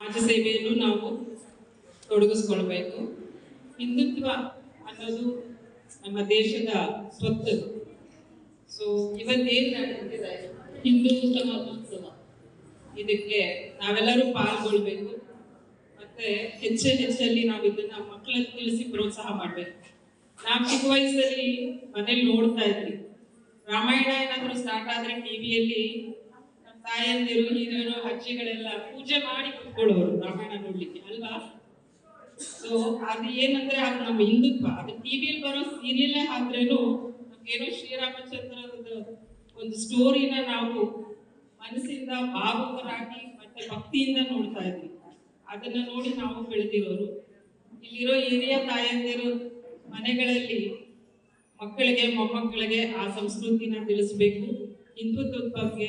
ಸಮಾಜ ಸೇವೆಯನ್ನು ನಾವು ತೊಡಗಿಸ್ಕೊಳ್ಬೇಕು. ಹಿಂದುತ್ವ ಅನ್ನೋದು ನಮ್ಮ ದೇಶದ ಸ್ವತ್ತು. ಸೊ ಇವತ್ತೇನು ನಡೆಯುತ್ತಿದೆ ಹಿಂದೂ ಇದಕ್ಕೆ ನಾವೆಲ್ಲರೂ ಪಾಲ್ಗೊಳ್ಬೇಕು. ಮತ್ತೆ ಹೆಚ್ಚು ಹೆಚ್ಚಲ್ಲಿ ನಾವು ಇದನ್ನ ಮಕ್ಕಳಲ್ಲಿ ತಿಳಿಸಿ ಪ್ರೋತ್ಸಾಹ ಮಾಡ್ಬೇಕು. ನಾವು ಚಿಕ್ಕ ವಯಸ್ಸಲ್ಲಿ ಮನೇಲಿ ನೋಡ್ತಾ ಇದ್ವಿ. ರಾಮಾಯಣ ಏನಾದರೂ ಸ್ಟಾರ್ಟ್ ಆದರೆ ಟಿವಿಯಲ್ಲಿ ತಾಯಂದಿರು, ಹಿರಿಯರು, ಅಜ್ಜಿಗಳೆಲ್ಲ ಪೂಜೆ ಮಾಡಿ ಕುತ್ಕೊಳ್ಳೋರು ರಾಮಾಯಣ ನೋಡ್ಲಿಕ್ಕೆ, ಅಲ್ವಾ? ಸೊ ಅದು ಏನಂದ್ರೆ ಅದು ನಮ್ಮ ಹಿಂದುತ್ವ. ಅದು ಟಿವಿಯಲ್ಲಿ ಬರೋ ಸೀರಿಯಲ್ಲೇ ಆದ್ರೇನು ನಮ್ಗೇನೋ ಶ್ರೀರಾಮಚಂದ್ರದ ಒಂದು ಸ್ಟೋರಿನ ನಾವು ಮನಸ್ಸಿಂದ ಭಾವಕರಾಗಿ ಮತ್ತೆ ಭಕ್ತಿಯಿಂದ ನೋಡ್ತಾ ಇದ್ವಿ. ಅದನ್ನ ನೋಡಿ ನಾವು ಬೆಳೆದಿರೋರು. ಇಲ್ಲಿರೋ ಹಿರಿಯ ತಾಯಂದಿರು ಮನೆಗಳಲ್ಲಿ ಮಕ್ಕಳಿಗೆ, ಮೊಮ್ಮಕ್ಕಳಿಗೆ ಆ ಸಂಸ್ಕೃತಿನ ತಿಳಿಸ್ಬೇಕು. ಹಿಂದುತ್ವದ ಬಗ್ಗೆ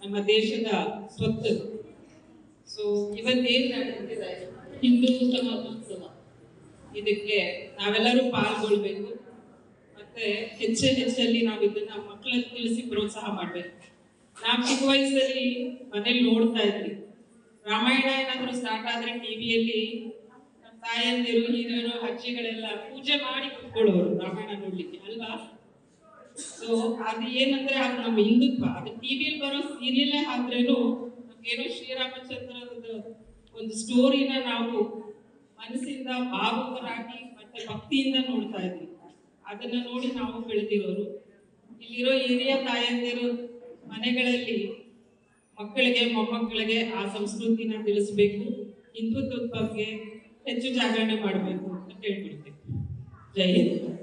ನಮ್ಮ ದೇಶದ ಸ್ವತ್ತು. ಸೊ ಇವತ್ತೇನು ಹಿಂದೂ ಸಮಾಜೋತ್ಸವ. ಇದಕ್ಕೆ ನಾವೆಲ್ಲರೂ ಪಾಲ್ಗೊಳ್ಬೇಕು. ಮತ್ತೆ ಹೆಚ್ಚು ಹೆಚ್ಚಲ್ಲಿ ನಾವು ಇದನ್ನ ಮಕ್ಕಳಲ್ಲಿ ತಿಳಿಸಿ ಪ್ರೋತ್ಸಾಹ ಮಾಡ್ಬೇಕು. ನಾವು ಚಿಕ್ಕ ವಯಸ್ಸಲ್ಲಿ ಮನೇಲಿ ನೋಡ್ತಾ ಇದ್ವಿ. ರಾಮಾಯಣ ಏನಾದರೂ ಸ್ಟಾರ್ಟ್ ಆದ್ರೆ ಟಿವಿಯಲ್ಲಿ ನಮ್ಮ ತಾಯಂದಿರು, ಹಿರಿಯರು, ಅಜ್ಜಿಗಳೆಲ್ಲ ಪೂಜೆ ಮಾಡಿ ಕೂತ್ಕೊಳ್ಳೋರು ರಾಮಾಯಣ ನೋಡ್ಲಿಕ್ಕೆ, ಅಲ್ವಾ? ಸೊ ಅದು ಏನಂದ್ರೆ ಅದು ನಮ್ಮ ಹಿಂದುತ್ವ. ಅದು ಟಿವಿಯಲ್ಲಿ ಬರೋ ಸೀರಿಯಲ್ಲೇ ಆದ್ರೇನು ನಮ್ಗೇನೋ ಶ್ರೀರಾಮಚಂದ್ರದ ಒಂದು ಸ್ಟೋರಿನ ನಾವು ಮನಸ್ಸಿಂದ ಭಾವುಕರಾಗಿ ಮತ್ತೆ ಭಕ್ತಿಯಿಂದ ನೋಡ್ತಾ ಇದ್ವಿ. ಅದನ್ನ ನೋಡಿ ನಾವು ಬೆಳೆದಿರೋರು. ಇಲ್ಲಿರೋ ಹಿರಿಯ ತಾಯಂದಿರು ಮನೆಗಳಲ್ಲಿ ಮಕ್ಕಳಿಗೆ, ಮೊಮ್ಮಕ್ಕಳಿಗೆ ಆ ಸಂಸ್ಕೃತಿನ ತಿಳಿಸ್ಬೇಕು. ಹಿಂದುತ್ವದ ಬಗ್ಗೆ ಹೆಚ್ಚು ಜಾಗರಣೆ ಮಾಡಬೇಕು ಅಂತ ಹೇಳ್ಬಿಡ್ತೇವೆ ಜೈ ಹಿಂದ್.